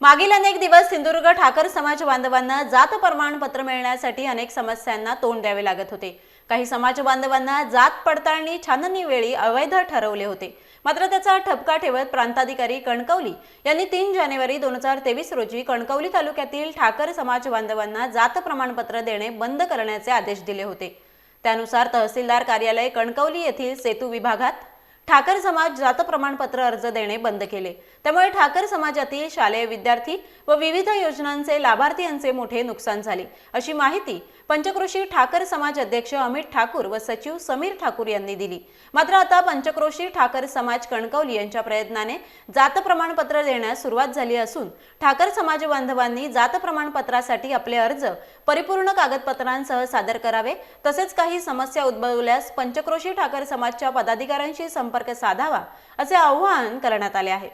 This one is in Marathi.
मागील अनेक दिवस सिंधुदुर्ग ठाकर समाज बांधवांना जात प्रमाणपत्र मिळण्यासाठी अनेक समस्यांना तोंड द्यावे लागत होते. काही समाज बांधवांना जात पडताळणी छाननी वेळी अवैध ठरवले होते. मात्र त्याचा ठपका ठेवत प्रांताधिकारी कणकवली यांनी तीन जानेवारी दोन हजार तेवीस रोजी कणकवली तालुक्यातील ठाकर समाज बांधवांना जात प्रमाणपत्र देणे बंद करण्याचे आदेश दिले होते. त्यानुसार तहसीलदार कार्यालय कणकवली येथील सेतू विभागात ठाकर समाज जात प्रमाणपत्र अर्ज देणे बंद केले. त्यामुळे ठाकर समाजातील शालेय विद्यार्थी व विविध योजनांचे लाभार्थी यांचे मोठे नुकसान झाले. अशी माहिती पंचक्रोशी ठाकर समाज अध्यक्ष अमित ठाकूर व सचिव समीर ठाकूर यांनी दिली. मात्र आता पंचक्रोशी ठाकर समाज कणकवली यांच्या प्रयत्नाने जात प्रमाणपत्र देण्यास सुरुवात झाली असून ठाकर समाज बांधवांनी जात प्रमाणपत्रासाठी आपले अर्ज परिपूर्ण कागदपत्रांसह सादर करावे तसेच काही समस्या उद्भवल्यास पंचक्रोशी ठाकर समाजच्या पदाधिकाऱ्यांशी संपर्क साधावा असे आवाहन करण्यात आले आहे.